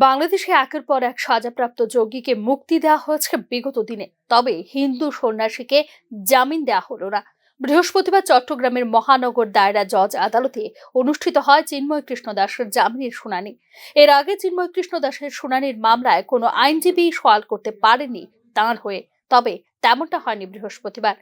বাংলাদেশে একের পর এক সাজাপ্রাপ্ত যোগীকে মুক্তি দেওয়া হয়েছে বিগত দিনে। তবে হিন্দু সন্ন্যাসীকে জামিন দেওয়া হলো না। বৃহস্পতিবার চট্টগ্রামের মহানগর দায়রা জজ আদালতে অনুষ্ঠিত হয় চিন্ময় কৃষ্ণ দাসের জামিনের শুনানি। এর আগে চিন্ময় কৃষ্ণ দাসের শুনানির মামলায় কোনো আইনজীবী সওয়াল করতে পারেনি তাঁর হয়ে, তবে তেমনটা হয়নি বৃহস্পতিবার।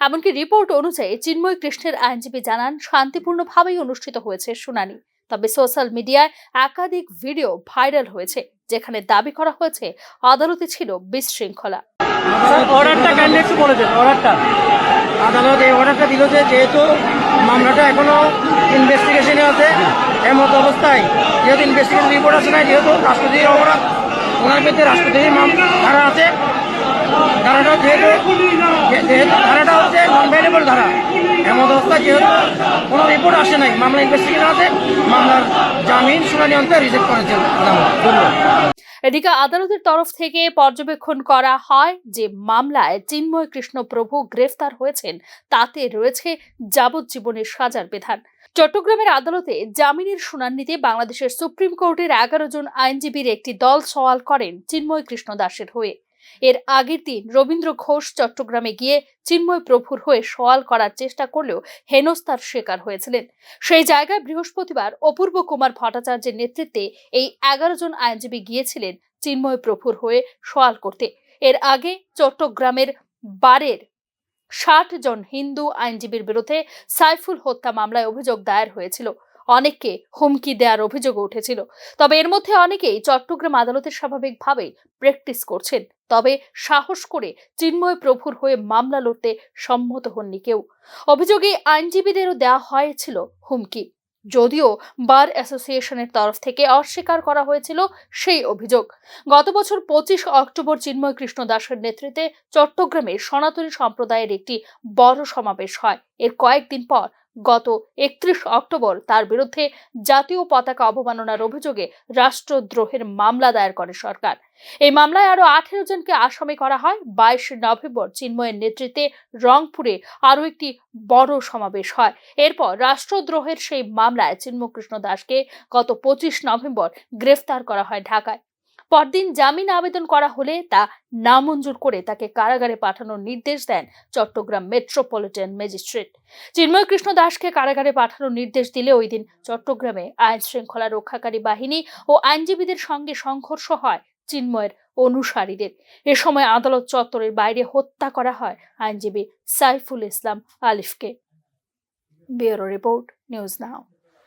এমনকি রিপোর্ট অনুযায়ী চিন্ময় কৃষ্ণের আইনজীবী জানান, শান্তিপূর্ণভাবেই অনুষ্ঠিত হয়েছে শুনানি। তবে সোশ্যাল মিডিয়ায় একাধিক ভিডিও ভাইরাল হয়েছে, যেখানে দাবি করা হয়েছে আদালতে ছিল বিশৃঙ্খলা। অর্ডারটা অর্ডারটা আদালত এই অর্ডারটা দিল যে, যেহেতু মামলাটা এখনও ইনভেস্টিগেশনে আছে, এমত অবস্থায় যেহেতু ইনভেস্টিগেশন রিপোর্ট আছে না যেহেতু রাষ্ট্রপতির অপরাধ, ওনার বিরুদ্ধে রাষ্ট্রপতির ধারা আছে। ধারাটা যেহেতু ধারাটা নন ধারা। এমত অবস্থায় যেহেতু কোনো রিপোর্ট আসে নাই। মামলা ইনভেস্টিগেশন আছে মামলার জামিন শুনানি অন্তে রিজেক্ট করেছেন আদালত। এদিকে আদালতের তরফ থেকে পর্যবেক্ষণ করা হয় যে মামলায় চিন্ময় কৃষ্ণ প্রভু গ্রেফতার হয়েছেন। তাতে রয়েছে যাবজ্জীবনের সাজার বিধান। চট্টগ্রামের আদালতে জামিনের শুনানিতে বাংলাদেশের সুপ্রিম কোর্টের এগারো জন আইনজীবীর একটি দল সওয়াল করেন চিন্ময় কৃষ্ণ দাসের হয়ে। এর আগের দিন রবীন্দ্র ঘোষ চট্টগ্রামে গিয়ে চিন্ময় প্রভুর হয়ে সওয়াল করার চেষ্টা করলেও হেনস্তার শিকার হয়েছিলেন। সেই জায়গায় বৃহস্পতিবার অপূর্ব কুমার ভট্টাচার্যের নেতৃত্বে এই এগারো জন আইনজীবী গিয়েছিলেন চিন্ময় প্রভুর হয়ে সওয়াল করতে। এর আগে চট্টগ্রামের বারের ষাট জন হিন্দু আইনজীবীর বিরুদ্ধে সাইফুল হত্যা মামলায় অভিযোগ দায়ের হয়েছিল। অনেককে হুমকি দেওয়ার অভিযোগ উঠেছিল। তবে এর মধ্যে অনেকেই চট্টগ্রাম আদালতের স্বাভাবিকভাবে প্র্যাকটিস করছেন। তবে সাহস করে চিন্ময় প্রভুর হয়ে মামলা লড়তে সম্মত হননি কেউ। অভিযোগে আইনজীবীদেরও দেওয়া হয়েছিল হুমকি। যদিও বার অ্যাসোসিয়েশনের তরফ থেকে অস্বীকার করা হয়েছিল সেই অভিযোগ। গত বছর পঁচিশ অক্টোবর চিন্ময় কৃষ্ণ দাসের নেতৃত্বে চট্টগ্রামে সনাতনী সম্প্রদায়ের একটি বড় সমাবেশ হয়। এর কয়েকদিন পর, গত একত্রিশ অক্টোবর তার বিরুদ্ধে জাতীয় পতাকা অবমাননার অভিযোগে রাষ্ট্রদ্রোহের মামলা দায়ের করে সরকার। এই মামলায় আরও আঠেরো জনকে আসামি করা হয়। বাইশে নভেম্বর চিন্ময়ের নেতৃত্বে রংপুরে আরও একটি বড় সমাবেশ হয়। এরপর রাষ্ট্রদ্রোহের সেই মামলায় চিন্মকৃষ্ণ দাসকে গত পঁচিশ নভেম্বর গ্রেফতার করা হয় ঢাকায়। পরদিন জামিন আবেদন করা হলে তা নামঞ্জুর করে তাকে কারাগারে পাঠানোর নির্দেশ দেন চট্টগ্রাম মেট্রোপলিটন ম্যাজিস্ট্রেট। চিন্ময় কৃষ্ণ দাসকে কারাগারে পাঠানোর নির্দেশ দিলে ওই দিন চট্টগ্রামে আইন শৃঙ্খলা রক্ষাকারী বাহিনী ও আইনজীবীদের সঙ্গে সংঘর্ষ হয় চিন্ময়ের অনুসারীদের। এ সময় আদালত চত্বরের বাইরে হত্যা করা হয় আইনজীবী Saiful Islam আলিফকে। Bureau report, news now.